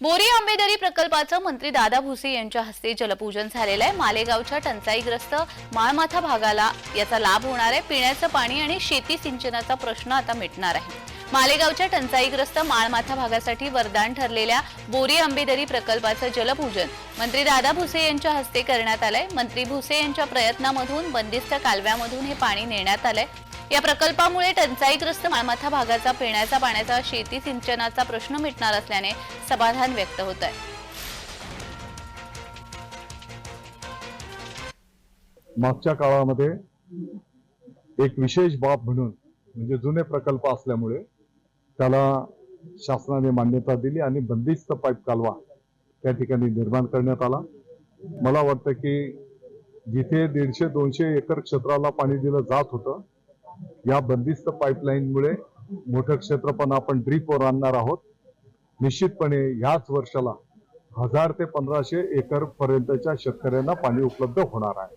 बोरी आंबेदरी प्रकल्पाचं मंत्री दादा भुसे यांच्या हस्ते जलपूजन झालेलं आहे. मालेगावच्या टंचाईग्रस्त माळमाथा भागाला याचा लाभ होणार आहे. पिण्याचं पाणी आणि शेती सिंचनाचा प्रश्न आता मिटणार आहे. मालेगावच्या टंचाईग्रस्त माळमाथा भागासाठी वरदान ठरलेल्या बोरी आंबेदरी प्रकल्पाचं जलपूजन मंत्री दादा भुसे यांच्या हस्ते करण्यात आलंय. मंत्री भुसे यांच्या प्रयत्नामधून बंदिस्त कालव्यामधून हे पाणी नेण्यात आलंय. या प्रकल्पामुळे टंचाईग्रस्त माळमाथा भागाचा पिण्याचा पाण्याचा शेती सिंचनाचा प्रश्न मिटणार असल्याने समाधान व्यक्त होत आहे मागच्या काळामध्ये एक विशेष बाब म्हणून म्हणजे जुने प्रकल्प असल्यामुळे त्याला शासनाने मान्यता दिली आणि बंदिस्त पाईप कालवा त्या ठिकाणी निर्माण करण्यात आला. मला वाटतं की जिथे दीडशे दोनशे एकर क्षेत्राला पाणी दिलं जात होतं या बंदिस्त पाईपलाईनमुळे मोठं क्षेत्र पण आपण ड्रीपवर आणणार आहोत. निश्चितपणे ह्याच वर्षाला हजार ते पंधराशे एकर पर्यंतच्या शेतकऱ्यांना पाणी उपलब्ध होणार आहे.